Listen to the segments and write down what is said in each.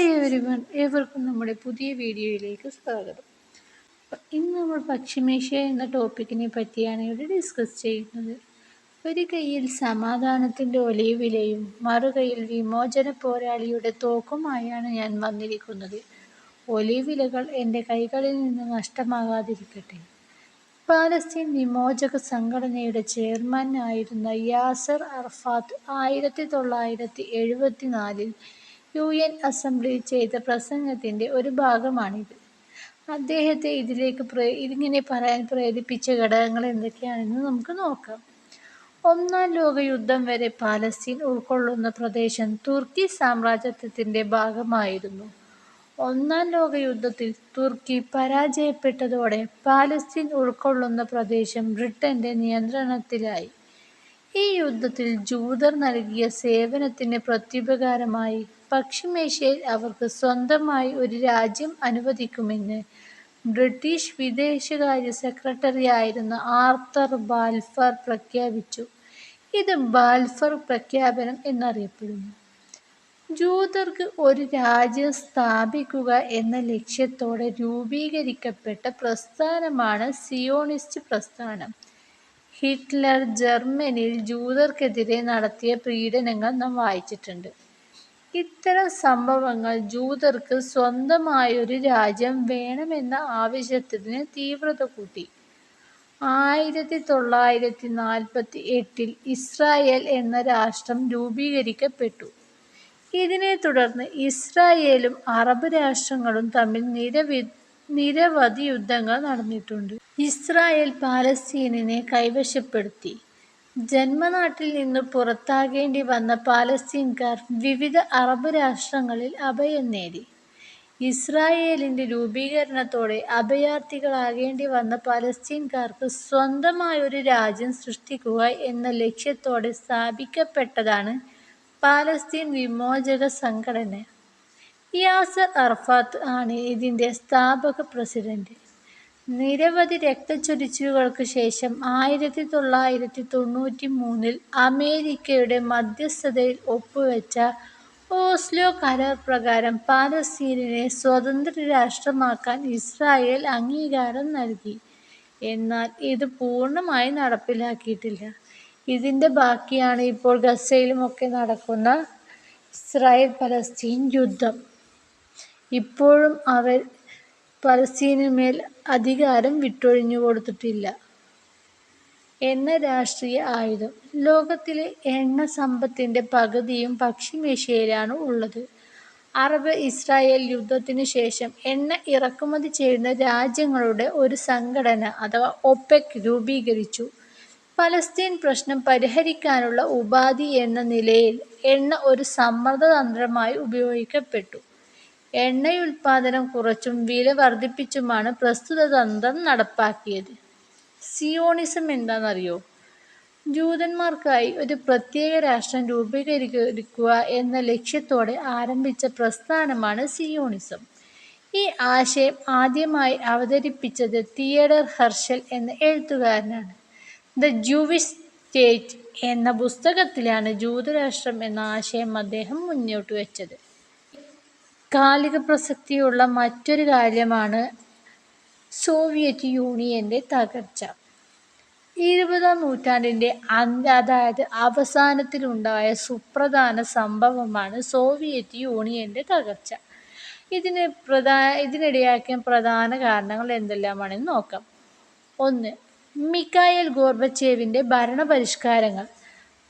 Hi everyone ഏവർക്കും നമ്മുടെ പുതിയ വീഡിയോയിലേക്ക് സ്വാഗതം. ഇന്ന് നമ്മൾ പശ്ചിമേഷ്യ എന്ന ടോപ്പിക്കിനെ പറ്റിയാണ് ഇവിടെ ഡിസ്കസ് ചെയ്യുന്നത്. ഒരു കൈയിൽ സമാധാനത്തിന്റെ ഒലിവിലയും മറുകൈയിൽ വിമോചന പോരാളിയുടെ തോക്കുമായാണ് ഞാൻ വന്നിരിക്കുന്നത്. ഒലിവിലകൾ എന്റെ കൈകളിൽ നിന്ന് നഷ്ടമാകാതിരിക്കട്ടെ. പാലസ്തീൻ വിമോചക സംഘടനയുടെ ചെയർമാൻ ആയിരുന്ന യാസർ അർഫാത്ത് ആയിരത്തി തൊള്ളായിരത്തി എഴുപത്തിനാലിൽ യു എൻ അസംബ്ലിയിൽ ചെയ്ത പ്രസംഗത്തിന്റെ ഒരു ഭാഗമാണിത്. അദ്ദേഹത്തെ ഇതിലേക്ക് പ്രേ ഇതിങ്ങനെ പറയാൻ പ്രേരിപ്പിച്ച ഘടകങ്ങൾ എന്തൊക്കെയാണെന്ന് നമുക്ക് നോക്കാം. ഒന്നാം ലോകയുദ്ധം വരെ പാലസ്തീൻ ഉൾക്കൊള്ളുന്ന പ്രദേശം തുർക്കി സാമ്രാജ്യത്വത്തിന്റെ ഭാഗമായിരുന്നു. ഒന്നാം ലോകയുദ്ധത്തിൽ തുർക്കി പരാജയപ്പെട്ടതോടെ പാലസ്തീൻ ഉൾക്കൊള്ളുന്ന പ്രദേശം ബ്രിട്ടന്റെ നിയന്ത്രണത്തിലായി. ഈ യുദ്ധത്തിൽ ജൂതർ നൽകിയ സേവനത്തിന് പ്രത്യുപകാരമായി പശ്ചിമേഷ്യയിൽ അവർക്ക് സ്വന്തമായി ഒരു രാജ്യം അനുവദിക്കുമെന്ന് ബ്രിട്ടീഷ് വിദേശകാര്യ സെക്രട്ടറി ആയിരുന്ന ആർത്തർ ബാൽഫർ പ്രഖ്യാപിച്ചു. ഇത് ബാൽഫർ പ്രഖ്യാപനം എന്നറിയപ്പെടുന്നു. ജൂതർക്ക് ഒരു രാജ്യം സ്ഥാപിക്കുക എന്ന ലക്ഷ്യത്തോടെ രൂപീകരിക്കപ്പെട്ട പ്രസ്ഥാനമാണ് സിയോണിസ്റ്റ് പ്രസ്ഥാനം. ഹിറ്റ്ലർ ജർമ്മനിയിൽ ജൂതർക്കെതിരെ നടത്തിയ പീഡനങ്ങൾ നാം വായിച്ചിട്ടുണ്ട്. ഇത്തരം സംഭവങ്ങൾ ജൂതർക്ക് സ്വന്തമായൊരു രാജ്യം വേണമെന്ന ആവശ്യത്തിന് തീവ്രത കൂട്ടി. ആയിരത്തി തൊള്ളായിരത്തി നാൽപ്പത്തി എട്ടിൽ ഇസ്രായേൽ എന്ന രാഷ്ട്രം രൂപീകരിക്കപ്പെട്ടു. ഇതിനെ തുടർന്ന് ഇസ്രായേലും അറബ് രാഷ്ട്രങ്ങളും തമ്മിൽ നിരവധി യുദ്ധങ്ങൾ നടന്നിട്ടുണ്ട്. ഇസ്രായേൽ പാലസ്തീനിനെ കൈവശപ്പെടുത്തി. ജന്മനാട്ടിൽ നിന്ന് പുറത്താകേണ്ടി വന്ന പാലസ്തീൻകാർ വിവിധ അറബ് രാഷ്ട്രങ്ങളിൽ അഭയം നേടി. ഇസ്രായേലിന്റെ രൂപീകരണത്തോടെ അഭയാർത്ഥികളാകേണ്ടി വന്ന പലസ്തീൻകാർക്ക് സ്വന്തമായൊരു രാജ്യം സൃഷ്ടിക്കുക എന്ന ലക്ഷ്യത്തോടെ സ്ഥാപിക്കപ്പെട്ടതാണ് പാലസ്തീൻ വിമോചക സംഘടന. യാസർ അർഫാത്ത് ആണ് ഇതിന്റെ സ്ഥാപക പ്രസിഡന്റ്. നിരവധി രക്തച്ചൊരിച്ചിലുകൾക്ക് ശേഷം ആയിരത്തി തൊള്ളായിരത്തി തൊണ്ണൂറ്റി മൂന്നിൽ അമേരിക്കയുടെ മധ്യസ്ഥതയിൽ ഒപ്പുവെച്ച ഓസ്ലോ കരാർ പ്രകാരം പാലസ്തീനിനെ സ്വതന്ത്ര രാഷ്ട്രമാക്കാൻ ഇസ്രായേൽ അംഗീകാരം നൽകി. എന്നാൽ ഇത് പൂർണമായി നടപ്പിലാക്കിയിട്ടില്ല. ഇതിന്റെ ബാക്കിയാണ് ഇപ്പോൾ ഗസയിലുമൊക്കെ നടക്കുന്ന ഇസ്രായേൽ പലസ്തീൻ യുദ്ധം. ഇപ്പോഴും അവർ പലസ്തീനുമേൽ അധികാരം വിട്ടൊഴിഞ്ഞു കൊടുത്തിട്ടില്ല എന്ന രാഷ്ട്രീയ ആയുധം. ലോകത്തിലെ എണ്ണ സമ്പത്തിന്റെ പകുതിയും പശ്ചിമേഷ്യയിലാണ് ഉള്ളത്. അറബ് ഇസ്രായേൽ യുദ്ധത്തിനു ശേഷം എണ്ണ ഇറക്കുമതി ചെയ്യുന്ന രാജ്യങ്ങളുടെ ഒരു സംഘടന അഥവാ ഒപെക് രൂപീകരിച്ചു. പലസ്തീൻ പ്രശ്നം പരിഹരിക്കാനുള്ള ഉപാധി എന്ന നിലയിൽ എണ്ണ ഒരു സമ്മർദ്ദതന്ത്രമായി ഉപയോഗിക്കപ്പെട്ടു. എണ്ണയുൽപാദനം കുറച്ചും വില വർദ്ധിപ്പിച്ചുമാണ് പ്രസ്തുത തന്ത്രം നടപ്പാക്കിയത്. സിയോണിസം എന്താണെന്നറിയോ? ജൂതന്മാർക്കായി ഒരു പ്രത്യേക രാഷ്ട്രം രൂപീകരിക്കുക എന്ന ലക്ഷ്യത്തോടെ ആരംഭിച്ച പ്രസ്ഥാനമാണ് സിയോണിസം. ഈ ആശയം ആദ്യമായി അവതരിപ്പിച്ചത് തിയേഡർ ഹർഷൽ എന്ന എഴുത്തുകാരനാണ്. ദ ജൂവിഷ് സ്റ്റേറ്റ് എന്ന പുസ്തകത്തിലാണ് ജൂതരാഷ്ട്രം എന്ന ആശയം അദ്ദേഹം മുന്നോട്ട് വെച്ചത്. കാലിക പ്രസക്തിയുള്ള മറ്റൊരു കാര്യമാണ് സോവിയറ്റ് യൂണിയന്റെ തകർച്ച. ഇരുപതാം നൂറ്റാണ്ടിന്റെ അന്ത്യ അതായത് അവസാനത്തിലുണ്ടായ സുപ്രധാന സംഭവമാണ് സോവിയറ്റ് യൂണിയന്റെ തകർച്ച. ഇതിന് പ്രധാന ഇതിനിടയാക്കിയ പ്രധാന കാരണങ്ങൾ എന്തെല്ലാമാണെന്ന് നോക്കാം. ഒന്ന് മിക്കായൽ ഗോർബച്ചേവിന്റെ ഭരണപരിഷ്കാരങ്ങൾ.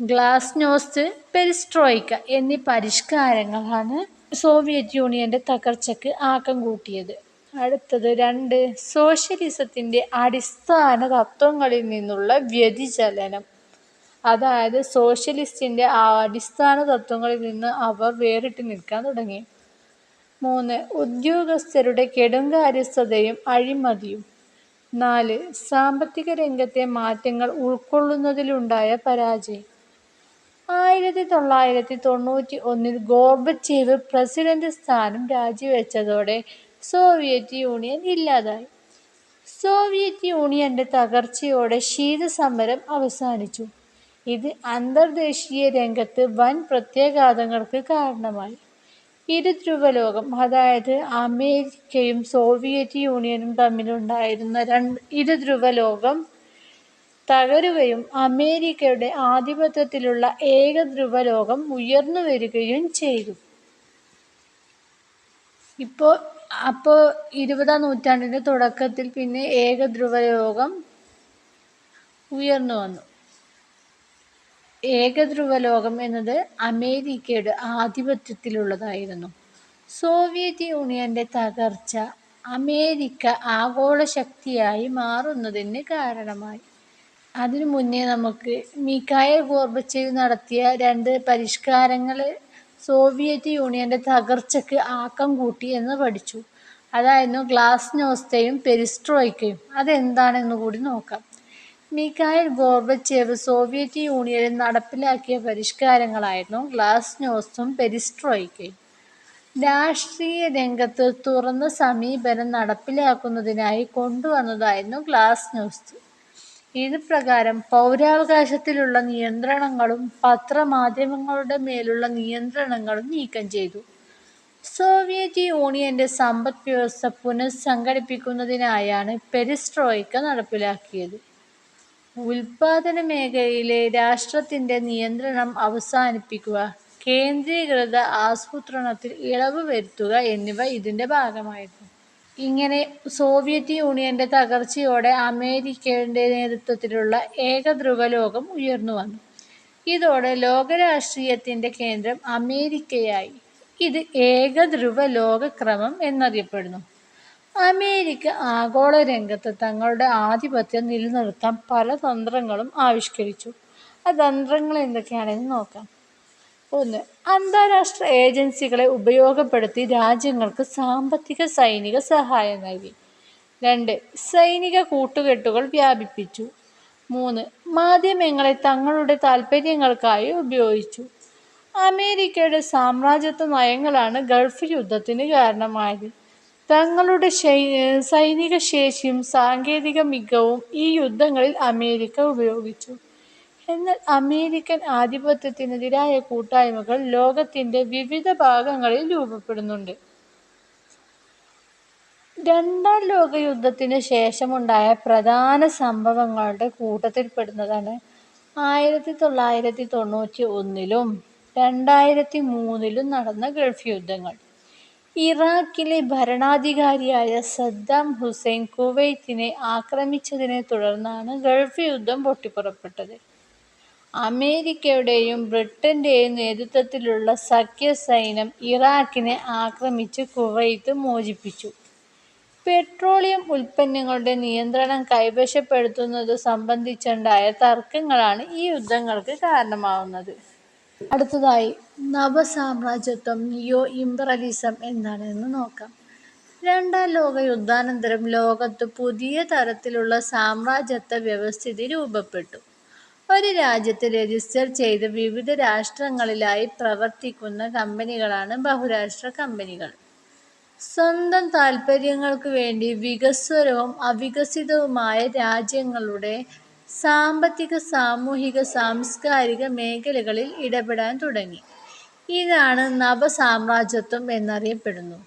ഗ്ലാസ്നോസ്റ്റ് പെരിസ്ട്രോയിക്ക എന്നീ പരിഷ്കാരങ്ങളാണ് സോവിയറ്റ് യൂണിയന്റെ തകർച്ചയ്ക്ക് ആക്കം കൂട്ടിയത്. അടുത്തത് രണ്ട് സോഷ്യലിസത്തിന്റെ അടിസ്ഥാന തത്വങ്ങളിൽ നിന്നുള്ള വ്യതിചലനം. അതായത് സോഷ്യലിസ്റ്റിന്റെ അടിസ്ഥാന തത്വങ്ങളിൽ നിന്ന് അവർ വേറിട്ട് നിൽക്കാൻ തുടങ്ങി. മൂന്ന് ഉദ്യോഗസ്ഥരുടെ കെടുങ്കാര്യസ്ഥതയും അഴിമതിയും. നാല് സാമ്പത്തിക രംഗത്തെ മാറ്റങ്ങൾ ഉൾക്കൊള്ളുന്നതിലുണ്ടായ പരാജയം. ആയിരത്തി തൊള്ളായിരത്തി തൊണ്ണൂറ്റി ഒന്നിൽ ഗോർബച്ചേവ് പ്രസിഡന്റ് സ്ഥാനം രാജിവെച്ചതോടെ സോവിയറ്റ് യൂണിയൻ ഇല്ലാതായി. സോവിയറ്റ് യൂണിയന്റെ തകർച്ചയോടെ ശീതസമരം അവസാനിച്ചു. ഇത് അന്തർദേശീയ രംഗത്ത് വൻ പ്രത്യാഘാതങ്ങൾക്ക് കാരണമായി. ഇരുധ്രുവ ലോകം അതായത് അമേരിക്കയും സോവിയറ്റ് യൂണിയനും തമ്മിലുണ്ടായിരുന്ന രണ്ട് ഇരുധ്രുവ ലോകം തകരുകയും അമേരിക്കയുടെ ആധിപത്യത്തിലുള്ള ഏകധ്രുവ ലോകം ഉയർന്നു വരികയും ചെയ്തു. ഇപ്പോ അപ്പോൾ ഇരുപതാം നൂറ്റാണ്ടിന്റെ തുടക്കത്തിൽ പിന്നെ ഏകധ്രുവ ലോകം ഉയർന്നു വന്നു. ഏകധ്രുവ ലോകം എന്നത് അമേരിക്കയുടെ ആധിപത്യത്തിലുള്ളതായിരുന്നു. സോവിയറ്റ് യൂണിയന്റെ തകർച്ച അമേരിക്ക ആഗോള ശക്തിയായി മാറുന്നതിന് കാരണമായി. അതിനു മുന്നേ നമുക്ക് മിക്കായ ഗോർബച്ചേവ് നടത്തിയ രണ്ട് പരിഷ്കാരങ്ങൾ സോവിയറ്റ് യൂണിയന്റെ തകർച്ചയ്ക്ക് ആക്കം കൂട്ടി എന്ന് പഠിച്ചു. അതായിരുന്നു ഗ്ലാസ് നോസ്തയും പെരിസ്ട്രോയ്ക്കയും. അതെന്താണെന്ന് കൂടി നോക്കാം. മിഖായൽ ഗോർബച്ചേവ് സോവിയറ്റ് യൂണിയനിൽ നടപ്പിലാക്കിയ പരിഷ്കാരങ്ങളായിരുന്നു ഗ്ലാസ് നോസ്തും പെരിസ്ട്രോയ്ക്കയും. രാഷ്ട്രീയ രംഗത്ത് തുറന്ന സമീപനം നടപ്പിലാക്കുന്നതിനായി കൊണ്ടുവന്നതായിരുന്നു ഗ്ലാസ് നോസ്ത് ഇത് പ്രകാരം പൗരാവകാശത്തിലുള്ള നിയന്ത്രണങ്ങളും പത്രമാധ്യമങ്ങളുടെ മേലുള്ള നിയന്ത്രണങ്ങളും നീക്കം ചെയ്തു. സോവിയറ്റ് യൂണിയന്റെ സമ്പദ് വ്യവസ്ഥ പുനഃസംഘടിപ്പിക്കുന്നതിനായാണ് പെരിസ്ട്രോയിക്ക നടപ്പിലാക്കിയത്. ഉൽപാദന മേഖലയിലെ രാഷ്ട്രത്തിന്റെ നിയന്ത്രണം അവസാനിപ്പിക്കുക കേന്ദ്രീകൃത ആസൂത്രണത്തിൽ ഇളവ് വരുത്തുക എന്നിവ ഇതിന്റെ ഭാഗമായിരുന്നു. ഇങ്ങനെ സോവിയറ്റ് യൂണിയന്റെ തകർച്ചയോടെ അമേരിക്കയുടെ നേതൃത്വത്തിലുള്ള ഏകധ്രുവ ലോകം ഉയർന്നു വന്നു. ഇതോടെ ലോകരാഷ്ട്രീയത്തിന്റെ കേന്ദ്രം അമേരിക്കയായി. ഇത് ഏകധ്രുവ ലോകക്രമം എന്നറിയപ്പെടുന്നു. അമേരിക്ക ആഗോള രംഗത്ത് തങ്ങളുടെ ആധിപത്യം നിലനിർത്താൻ പല തന്ത്രങ്ങളും ആവിഷ്കരിച്ചു. ആ തന്ത്രങ്ങൾ എന്തൊക്കെയാണെന്ന് നോക്കാം. ഒന്ന് അന്താരാഷ്ട്ര ഏജൻസികളെ ഉപയോഗപ്പെടുത്തി രാജ്യങ്ങൾക്ക് സാമ്പത്തിക സൈനിക സഹായം നൽകി. രണ്ട് സൈനിക കൂട്ടുകെട്ടുകൾ വ്യാപിപ്പിച്ചു. മൂന്ന് മാധ്യമങ്ങളെ തങ്ങളുടെ താൽപ്പര്യങ്ങൾക്കായി ഉപയോഗിച്ചു. അമേരിക്കയുടെ സാമ്രാജ്യത്വ നയങ്ങളാണ് ഗൾഫ് യുദ്ധത്തിന് കാരണമായത്. തങ്ങളുടെ സൈനിക ശേഷിയും സാങ്കേതിക മികവും ഈ യുദ്ധങ്ങളിൽ അമേരിക്ക ഉപയോഗിച്ചു. എന്നാൽ അമേരിക്കൻ ആധിപത്യത്തിനെതിരായ കൂട്ടായ്മകൾ ലോകത്തിന്റെ വിവിധ ഭാഗങ്ങളിൽ രൂപപ്പെടുന്നുണ്ട്. രണ്ടാം ലോകയുദ്ധത്തിന് ശേഷമുണ്ടായ പ്രധാന സംഭവങ്ങളുടെ കൂട്ടത്തിൽപ്പെടുന്നതാണ് ആയിരത്തി തൊള്ളായിരത്തി തൊണ്ണൂറ്റി ഒന്നിലും രണ്ടായിരത്തി മൂന്നിലും നടന്ന ഗൾഫ് യുദ്ധങ്ങൾ. ഇറാഖിലെ ഭരണാധികാരിയായ സദ്ദാം ഹുസൈൻ കുവൈത്തിനെ ആക്രമിച്ചതിനെ തുടർന്നാണ് ഗൾഫ് യുദ്ധം പൊട്ടിപ്പുറപ്പെട്ടത്. അമേരിക്കയുടെയും ബ്രിട്ടന്റെയും നേതൃത്വത്തിലുള്ള സഖ്യസൈന്യം ഇറാഖിനെ ആക്രമിച്ച് കുവൈത്ത് മോചിപ്പിച്ചു. പെട്രോളിയം ഉൽപ്പന്നങ്ങളുടെ നിയന്ത്രണം കൈവശപ്പെടുത്തുന്നത് സംബന്ധിച്ചുണ്ടായ തർക്കങ്ങളാണ് ഈ യുദ്ധങ്ങൾക്ക് കാരണമാവുന്നത്. അടുത്തതായി നവസാമ്രാജ്യത്വം നിയോ ഇംപറലിസം എന്താണെന്ന് നോക്കാം. രണ്ടാം ലോക യുദ്ധാനന്തരം ലോകത്ത് പുതിയ തരത്തിലുള്ള സാമ്രാജ്യത്വ വ്യവസ്ഥിതി രൂപപ്പെട്ടു. ഒരു രാജ്യത്ത് രജിസ്റ്റർ ചെയ്ത് വിവിധ രാഷ്ട്രങ്ങളിലായി പ്രവർത്തിക്കുന്ന കമ്പനികളാണ് ബഹുരാഷ്ട്ര കമ്പനികൾ. സ്വന്തം താൽപ്പര്യങ്ങൾക്ക് വേണ്ടി വികസ്വരവും അവികസിതവുമായ രാജ്യങ്ങളുടെ സാമ്പത്തിക സാമൂഹിക സാംസ്കാരിക മേഖലകളിൽ ഇടപെടാൻ തുടങ്ങി. ഇതാണ് നവസാമ്രാജ്യത്വം എന്നറിയപ്പെടുന്നു.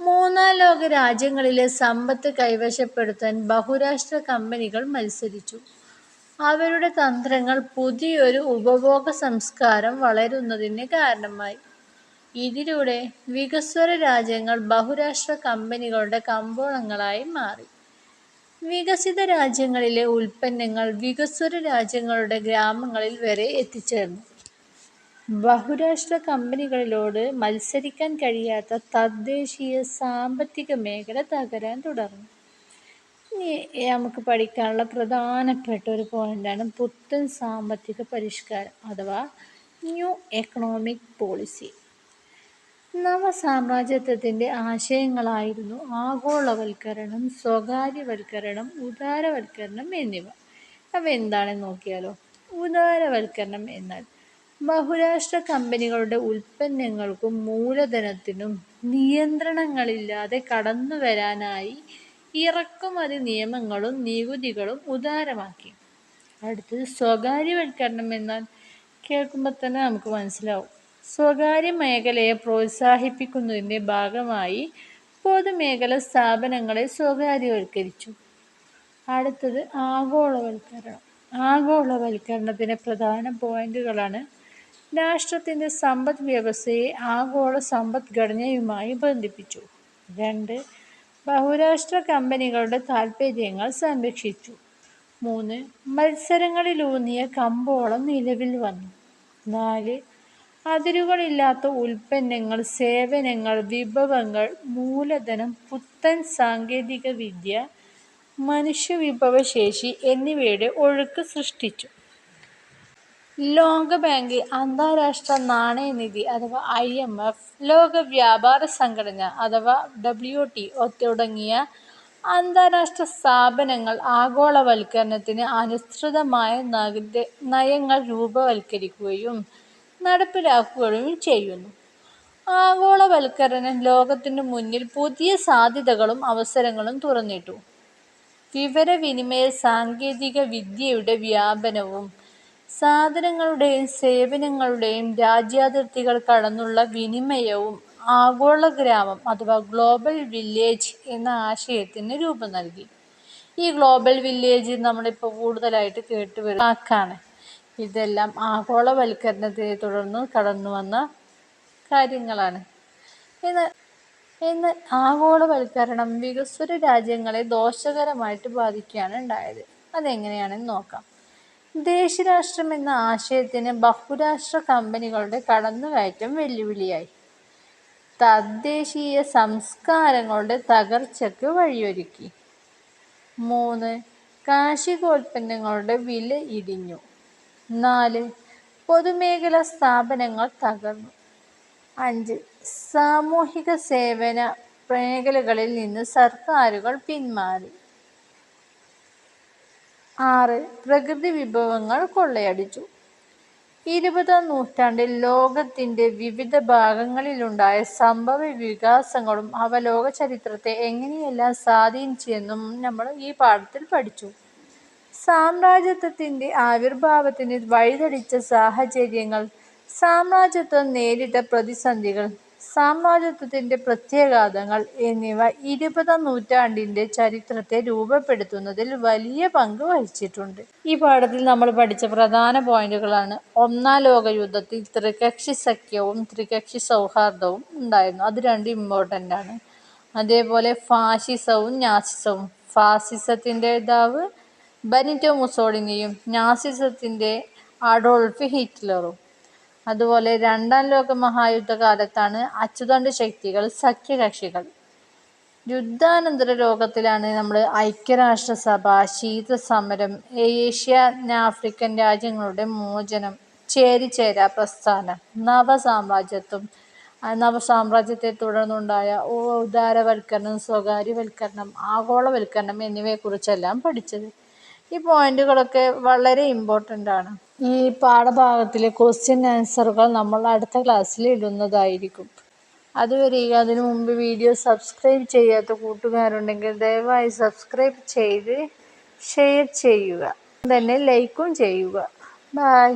മൂന്നാം ലോക രാജ്യങ്ങളിലെ സമ്പത്ത് കൈവശപ്പെടുത്താൻ ബഹുരാഷ്ട്ര കമ്പനികൾ മത്സരിച്ചു. അവരുടെ തന്ത്രങ്ങൾ പുതിയൊരു ഉപഭോഗ സംസ്കാരം വളരുന്നതിന് കാരണമായി. ഇതിലൂടെ വികസ്വര രാജ്യങ്ങൾ ബഹുരാഷ്ട്ര കമ്പനികളുടെ കമ്പോളങ്ങളായി മാറി. വികസിത രാജ്യങ്ങളിലെ ഉൽപ്പന്നങ്ങൾ വികസ്വര രാജ്യങ്ങളുടെ ഗ്രാമങ്ങളിൽ വരെ എത്തിച്ചേർന്നു. ബഹുരാഷ്ട്ര കമ്പനികളോട് മത്സരിക്കാൻ കഴിയാത്ത തദ്ദേശീയ സാമ്പത്തിക മേഖല തകരാൻ തുടർന്നു. ഇനി നമുക്ക് പഠിക്കാനുള്ള പ്രധാനപ്പെട്ട ഒരു പോയിന്റാണ് പുത്തൻ സാമ്പത്തിക പരിഷ്കാരം അഥവാ ന്യൂ എക്കണോമിക് പോളിസി. നവസാമ്രാജ്യത്വത്തിന്റെ ആശയങ്ങളായിരുന്നു ആഗോളവൽക്കരണം സ്വകാര്യവൽക്കരണം ഉദാരവൽക്കരണം എന്നിവ. അവ എന്താണെന്ന് നോക്കിയാലോ? ഉദാരവൽക്കരണം എന്നാൽ ബഹുരാഷ്ട്ര കമ്പനികളുടെ ഉൽപ്പന്നങ്ങൾക്കും മൂലധനത്തിനും നിയന്ത്രണങ്ങളില്ലാതെ കടന്നു വരാനായി ഇറക്കുമതി നിയമങ്ങളും നികുതികളും ഉദാരമാക്കി അടുത്തത് സ്വകാര്യവൽക്കരണം എന്നാൽ കേൾക്കുമ്പോൾ തന്നെ നമുക്ക് മനസ്സിലാവും സ്വകാര്യ മേഖലയെ പ്രോത്സാഹിപ്പിക്കുന്നതിന്റെ ഭാഗമായി പൊതുമേഖല സ്ഥാപനങ്ങളെ സ്വകാര്യവൽക്കരിച്ചു. അടുത്തത് ആഗോളവൽക്കരണം. ആഗോളവൽക്കരണത്തിന്റെ പ്രധാന പോയിന്റുകളാണ് രാഷ്ട്രത്തിന്റെ സമ്പദ് വ്യവസ്ഥയെ ആഗോള സമ്പദ്ഘടനയുമായി ബന്ധിപ്പിച്ചു. രണ്ട്. ബഹുരാഷ്ട്ര കമ്പനികളുടെ താൽപ്പര്യങ്ങൾ സംരക്ഷിച്ചു. മൂന്ന്. മത്സരങ്ങളിലൂന്നിയ കമ്പോളം നിലവിൽ വന്നു. നാല്. അതിരുകളില്ലാത്ത ഉൽപ്പന്നങ്ങൾ, സേവനങ്ങൾ, വിഭവങ്ങൾ, മൂലധനം, പുത്തൻ സാങ്കേതികവിദ്യ, മനുഷ്യവിഭവശേഷി എന്നിവയുടെ ഒഴുക്ക് സൃഷ്ടിച്ചു. ലോകബാങ്ക്, അന്താരാഷ്ട്ര നാണയനിധി അഥവാ ഐ. എം. എഫ്., ലോക വ്യാപാര സംഘടന അഥവാ ഡബ്ല്യു. ടി. തുടങ്ങിയ അന്താരാഷ്ട്ര സ്ഥാപനങ്ങൾ ആഗോളവൽക്കരണത്തിന് അനുസൃതമായ നയങ്ങൾ രൂപവൽക്കരിക്കുകയും നടപ്പിലാക്കുകയും ചെയ്യുന്നു. ആഗോളവൽക്കരണം ലോകത്തിനു മുന്നിൽ പുതിയ സാധ്യതകളും അവസരങ്ങളും തുറന്നിട്ടു. വിവരവിനിമയ സാങ്കേതിക വിദ്യയുടെ വ്യാപനവും സാധനങ്ങളുടെയും സേവനങ്ങളുടെയും രാജ്യാതിർത്തികൾ കടന്നുള്ള വിനിമയവും ആഗോള ഗ്രാമം അഥവാ ഗ്ലോബൽ വില്ലേജ് എന്ന ആശയത്തിന് രൂപം നൽകി. ഈ ഗ്ലോബൽ വില്ലേജ് നമ്മളിപ്പോൾ കൂടുതലായിട്ട് കേട്ടുവരുന്ന വാക്കാണ്. ഇതെല്ലാം ആഗോളവൽക്കരണത്തെ തുടർന്ന് കടന്നു വന്ന കാര്യങ്ങളാണ്. ഇന്ന് ഇന്ന് ആഗോളവൽക്കരണം വികസ്വര രാജ്യങ്ങളെ ദോഷകരമായിട്ട് ബാധിക്കുകയാണ് ഉണ്ടായത്. അതെങ്ങനെയാണെന്ന് നോക്കാം. ദേശരാഷ്ട്രം എന്ന ആശയത്തിന് ബഹുരാഷ്ട്ര കമ്പനികളുടെ കടന്നുകയറ്റം വെല്ലുവിളിയായി. തദ്ദേശീയ സംസ്കാരങ്ങളുടെ തകർച്ചയ്ക്ക് വഴിയൊരുക്കി. മൂന്ന്. കാർഷികോൽപ്പന്നങ്ങളുടെ വില ഇടിഞ്ഞു. നാല്. പൊതുമേഖലാ സ്ഥാപനങ്ങൾ തകർന്നു. അഞ്ച്. സാമൂഹിക-സേവന മേഖലകളിൽ നിന്ന് സർക്കാരുകൾ പിന്മാറി. ആറ്. പ്രകൃതി വിഭവങ്ങൾ കൊള്ളയടിച്ചു. ഇരുപതാം നൂറ്റാണ്ടിൽ ലോകത്തിന്റെ വിവിധ ഭാഗങ്ങളിലുണ്ടായ സംഭവ വികാസങ്ങളും അവ ലോക ചരിത്രത്തെ എങ്ങനെയെല്ലാം സ്വാധീനിച്ചെന്നും നമ്മൾ ഈ പാഠത്തിൽ പഠിച്ചു. സാമ്രാജ്യത്വത്തിന്റെ ആവിർഭാവത്തിന് വഴിതെളിച്ച സാഹചര്യങ്ങൾ, സാമ്രാജ്യത്വം നേരിട്ട പ്രതിസന്ധികൾ, സാമ്രാജ്യത്വത്തിന്റെ പ്രത്യാഘാതങ്ങൾ എന്നിവ ഇരുപതാം നൂറ്റാണ്ടിന്റെ ചരിത്രത്തെ രൂപപ്പെടുത്തുന്നതിൽ വലിയ പങ്ക് വഹിച്ചിട്ടുണ്ട്. ഈ പാഠത്തിൽ നമ്മൾ പഠിച്ച പ്രധാന പോയിന്റുകളാണ്. ഒന്നാം ലോകയുദ്ധത്തിൽ ത്രികക്ഷി സൗഹാർദ്ദവും ഉണ്ടായിരുന്നു. അത് രണ്ടും ആണ്. അതേപോലെ ഫാസിസവും നാസിസവും. ഫാസിസത്തിന്റെ ഇതാവ് ബെനിറ്റോ മുസോളിനിയും നാസിസത്തിന്റെ അഡോൾഫ് ഹിറ്റ്ലറും. അതുപോലെ രണ്ടാം ലോക മഹായുദ്ധകാലത്താണ് അച്ചുതണ്ട് ശക്തികൾ സഖ്യകക്ഷികൾ. യുദ്ധാനന്തര ലോകത്തിലാണ് നമ്മൾ ഐക്യരാഷ്ട്രസഭ, ശീതസമരം, ഏഷ്യ-ആഫ്രിക്കൻ രാജ്യങ്ങളുടെ മോചനം, ചേരിചേരാ പ്രസ്ഥാനം, നവസാമ്രാജ്യത്വം, നവസാമ്രാജ്യത്തെ തുടർന്നുണ്ടായ ഉദാരവൽക്കരണം, സ്വകാര്യവൽക്കരണം, ആഗോളവൽക്കരണം എന്നിവയെക്കുറിച്ചെല്ലാം പഠിച്ചത്. ഈ പോയിന്റുകളൊക്കെ വളരെ ഇമ്പോർട്ടന്റ് ആണ്. ഈ പാഠഭാഗത്തിലെ ക്വസ്റ്റ്യൻ ആൻസറുകൾ നമ്മൾ അടുത്ത ക്ലാസ്സിൽ ഇടുന്നതായിരിക്കും. അതുവരെ അതിനു മുമ്പ് വീഡിയോ സബ്സ്ക്രൈബ് ചെയ്യാത്ത കൂട്ടുകാരുണ്ടെങ്കിൽ ദയവായി സബ്സ്ക്രൈബ് ചെയ്ത് ഷെയർ ചെയ്യുക. തന്നെ ലൈക്കും ചെയ്യുക. ബൈ